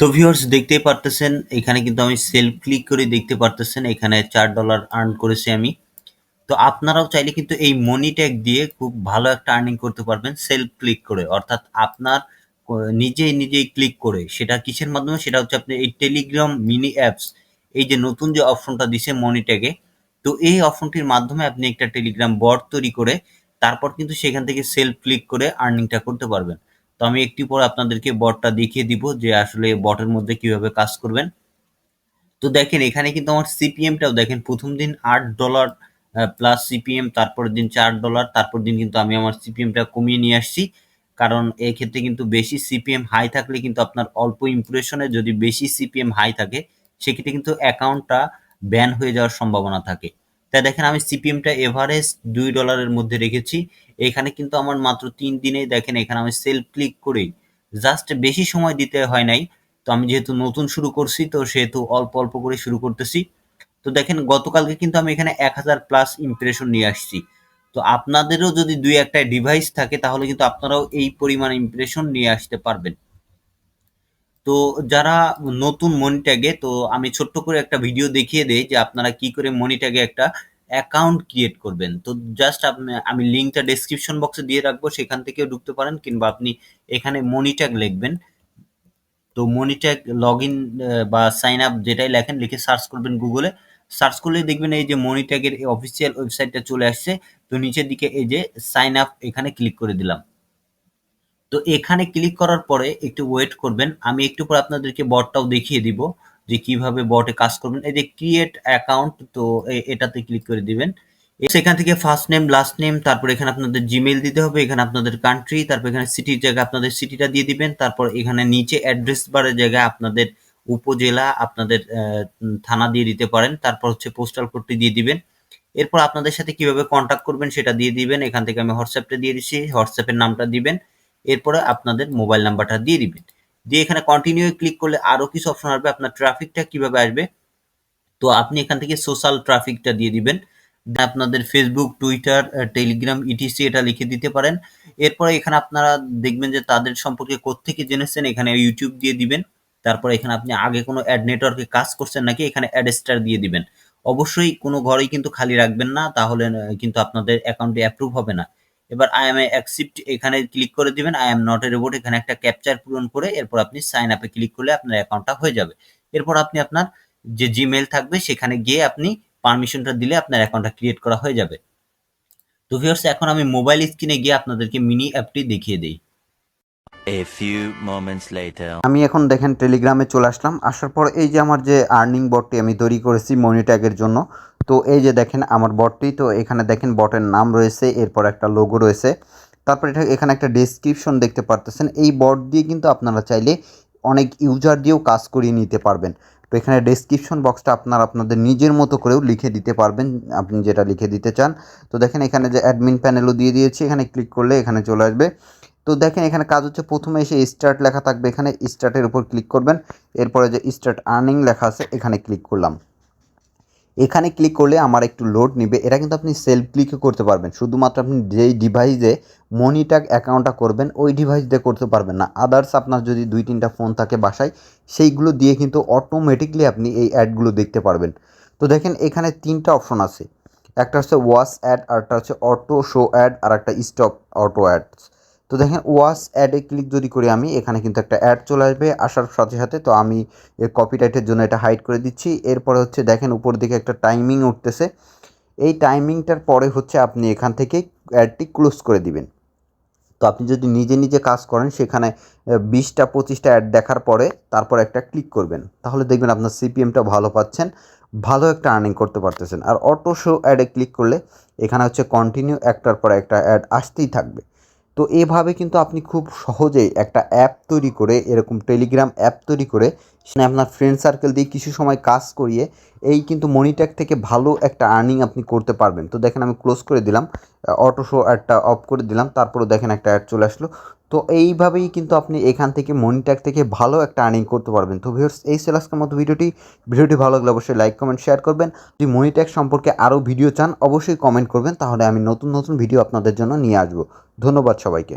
তো ভিউয়ার্স দেখতেই পারতেছেন, এখানে কিন্তু আমি সেলফ ক্লিক করে দেখতে পারতেছেন, এখানে চার ডলার আর্ন করেছি আমি। তো আপনারাও চাইলে কিন্তু এই মনি ট্যাগ দিয়ে খুব ভালো একটা আর্নিং করতে পারবেন সেলফ ক্লিক করে। অর্থাৎ আপনার নিজেই নিজেই ক্লিক করে। সেটা কিসের মাধ্যমে? সেটা হচ্ছে আপনি এই টেলিগ্রাম মিনি অ্যাপস এই যে নতুন যে অপশনটা দিছে মনি ট্যাগে তো এই অপশনটির মাধ্যমে আপনি একটা টেলিগ্রাম বট তৈরি করে, তারপর কিন্তু সেখান থেকে সেলফ ক্লিক করে আর্নিংটা করতে পারবেন। তো আমি একটু পরে আপনাদেরকে বটটা দেখিয়ে দিব যে আসলে বটের মধ্যে কীভাবে কাজ করবেন। তো দেখেন, এখানে কিন্তু আমার সিপিএমটাও দেখেন, প্রথম দিন আট ডলার প্লাস সিপিএম, তারপরের দিন চার ডলার তারপর দিন কিন্তু আমি আমার সিপিএমটা কমিয়ে নিয়ে আসছি। কারণ এক্ষেত্রে কিন্তু বেশি সিপিএম হাই থাকলে কিন্তু আপনার অল্প ইমপ্রেশনে যদি বেশি সিপিএম হাই থাকে, সেক্ষেত্রে কিন্তু অ্যাকাউন্টটা ব্যান হয়ে যাওয়ার সম্ভাবনা থাকে। তাই দেখেন, আমি সিপিএমটা এভারেজ দুই ডলারের মধ্যে রেখেছি। এখানে কিন্তু আমার মাত্র তিন দিনে দেখেন, এখানে আমি সেলফ ক্লিক করেই জাস্ট বেশি সময় দিতে হয় নাই। তো আমি যেহেতু নতুন শুরু করছি, তো সেহেতু অল্প অল্প করে শুরু করতেছি। তো দেখেন, গতকালকে কিন্তু আমি এখানে এক হাজার প্লাস ইমপ্রেশন নিয়ে আসছি। তো আপনাদেরও যদি দুই একটা ডিভাইস থাকে, তাহলে কিন্তু আপনারাও এই পরিমাণ ইমপ্রেশন নিয়ে আসতে পারবেন। তো যারা নতুন মনিট্যাগে তো আমি ছোট্ট করে একটা ভিডিও দেখিয়ে দেই যে আপনারা কি করে মনিট্যাগে একটা অ্যাকাউন্ট ক্রিয়েট করবেন। তো জাস্ট আপনি আমি লিঙ্কটা ডেসক্রিপশন বক্সে দিয়ে রাখব, সেখান থেকেও ঢুকতে পারেন কিংবা আপনি এখানে মনিট্যাগ লিখবেন। তো মনিট্যাগ লগ ইন বা সাইন আপ যেটাই লেখেন, লিখে সার্চ করবেন গুগলে সার্চ করলে দেখবেন এই যে মনি মনিট্যাগের অফিসিয়াল ওয়েবসাইটটা চলে আসছে। তো নিচের দিকে এই যে সাইন আপ এখানে ক্লিক করে দিলাম। তো এখানে ক্লিক করার পরে একটু ওয়েট করবেন। আমি একটু পরে আপনাদেরকে বটটাও দেখিয়ে দিব যে কীভাবে বটে কাজ করবেন। এই যে ক্রিয়েট অ্যাকাউন্ট তো এটাতে ক্লিক করে দিবেন। সেখান থেকে ফার্স্ট নেম লাস্ট নেম তারপর এখানে আপনাদের জিমেইল দিতে হবে, এখানে আপনাদের কান্ট্রি তারপর এখানে সিটির জায়গায় আপনাদের সিটিটা দিয়ে দিবেন। তারপর এখানে নিচে অ্যাড্রেস বারের জায়গায় আপনাদের উপজেলা, আপনাদের থানা দিয়ে দিতে পারেন। তারপর হচ্ছে পোস্টাল কোডটি দিয়ে দিবেন। এরপর আপনাদের সাথে কীভাবে কন্ট্যাক্ট করবেন সেটা দিয়ে দিবেন। এখান থেকে আমি হোয়াটসঅ্যাপটা দিয়ে দিচ্ছি। হোয়াটসঅ্যাপের নামটা দিবেন। এরপরে আপনাদের মোবাইল নাম্বারটা দিয়ে দিবেন। দিয়ে এখানে কন্টিনিউ ক্লিক করলে আরও কিছু অপশন আসবে। আপনার ট্রাফিকটা কীভাবে আসবে? তো আপনি এখান থেকে সোশ্যাল ট্রাফিকটা দিয়ে দিবেন। আপনাদের ফেসবুক টুইটার টেলিগ্রাম ইটিসি এটা লিখে দিতে পারেন। এরপরে এখানে আপনারা দেখবেন যে তাদের সম্পর্কে কোত্থেকে জেনেছেন, এখানে ইউটিউব দিয়ে দিবেন। তারপরে এখানে আপনি আগে কোনো অ্যাড নেটওয়ার্কে কাজ করছেন নাকি, এখানে অ্যাড স্টার দিয়ে দিবেন। অবশ্যই কোনো ঘরেই কিন্তু খালি রাখবেন না, তাহলে কিন্তু আপনাদের অ্যাকাউন্টে অ্যাপ্রুভ হবে না। এবার আই এম অ্যাকসেপ্ট এখানে ক্লিক করে দিবেন I am not a robot এখানে একটা ক্যাপচার পূরণ করে এরপর আপনি সাইন আপে ক্লিক করলে আপনার অ্যাকাউন্টটা হয়ে যাবে। এরপর আপনি আপনার যে জিমেল থাকবে সেখানে গিয়ে আপনি পারমিশনটা দিলে আপনার অ্যাকাউন্টটা ক্রিয়েট করা হয়ে যাবে। তো ভিউয়ার্স এখন আমি মোবাইল স্ক্রিনে গিয়ে আপনাদেরকে মিনি অ্যাপটি দেখিয়ে দিই। A few moments later. আমি এখন দেখেন টেলিগ্রামে চলে আসলাম। আসার পর এই যে আমার যে আর্নিং বটটি আমি তৈরি করেছি মনি ট্যাগের জন্য তো এই যে দেখেন আমার বটটি, তো এখানে দেখেন বটের নাম রয়েছে, এরপর একটা লোগো রয়েছে। তারপর এটা, এখানে একটা ডেসক্রিপশন দেখতে পারতেছেন। এই বট দিয়ে কিন্তু আপনারা চাইলে অনেক ইউজার দিয়েও কাজ করিয়ে নিতে পারবেন। তো এখানে ডেসক্রিপশন বক্সটা আপনারা আপনাদের নিজের মতো করেও লিখে দিতে পারবেন, আপনি যেটা লিখে দিতে চান। তো দেখেন এখানে যে অ্যাডমিন প্যানেলও দিয়ে দিয়েছি, এখানে ক্লিক করলে এখানে চলে আসবে। তো দেখেন এখানে কাজ হচ্ছে, প্রথমে এসে স্টার্ট লেখা থাকবে এখানে স্টার্টের উপর ক্লিক করবেন। এরপরে যে স্টার্ট আর্নিং লেখা আছে, এখানে ক্লিক করলাম। এখানে ক্লিক করলে আমার একটু লোড নিবে। এটা কিন্তু আপনি সেলফ ক্লিকও করতে পারবেন। শুধুমাত্র আপনি যেই ডিভাইসে মনিটাক অ্যাকাউন্টটা করবেন, ওই ডিভাইস দিয়ে করতে পারবেন না। আদার্স আপনার যদি দুই, তিনটা ফোন থাকে বাসায়, সেইগুলো দিয়ে কিন্তু অটোমেটিকলি আপনি এই অ্যাডগুলো দেখতে পারবেন। তো দেখেন, এখানে তিনটা অপশন আছে। একটা হচ্ছে ওয়াশ অ্যাড আরটা হচ্ছে অটো শো অ্যাড আর একটা স্টপ অটো অ্যাডস তো দেখেন ওয়াশ অ্যাডে ক্লিক যদি করি আমি, এখানে কিন্তু একটা অ্যাড চলে আসবে আসার সাথে সাথে। তো আমি এর কপিরাইটের জন্য এটা হাইড করে দিচ্ছি। এরপরে হচ্ছে দেখেন, উপর দিকে একটা টাইমিং উঠতেছে। এই টাইমিংটার পরে হচ্ছে আপনি এখান থেকে অ্যাডটি ক্লোজ করে দিবেন। তো আপনি যদি নিজে নিজে কাজ করেন, সেখানে বিশটা, পঁচিশটা অ্যাড দেখার পরে তারপর একটা ক্লিক করবেন। তাহলে দেখবেন আপনার সিপিএমটা ভালো পাচ্ছেন, ভালো একটা আর্নিং করতে পারতেছেন। আর অটো শো অ্যাডে ক্লিক করলে এখানে হচ্ছে কন্টিনিউ একটার পর একটা অ্যাড আসতেই থাকবে। তো এভাবে কিন্তু আপনি খুব সহজেই একটা অ্যাপ তৈরি করে, এরকম টেলিগ্রাম অ্যাপ তৈরি করে সেখানে আপনার ফ্রেন্ড সার্কেল দিয়ে কিছু সময় কাজ করিয়ে এই কিন্তু মনিট্যাগ থেকে ভালো একটা আর্নিং আপনি করতে পারবেন। তো দেখেন আমি ক্লোজ করে দিলাম অটো শো অ্যাডটা অফ করে দিলাম তারপরে দেখেন একটা অ্যাড চলে আসলো। তো এইভাবেই কিন্তু আপনি এখান থেকে মনিট্যাগ থেকে ভালো একটা আর্নিং করতে পারবেন। তো ভিউয়ার্স এই ছিল আজকের মতো ভিডিওটি। ভিডিওটি ভালো লাগলে অবশ্যই লাইক কমেন্ট শেয়ার করবেন। যদি মনিট্যাগ সম্পর্কে আরও ভিডিও চান, অবশ্যই কমেন্ট করবেন। তাহলে আমি নতুন নতুন ভিডিও আপনাদের জন্য নিয়ে আসব। ধন্যবাদ সবাইকে।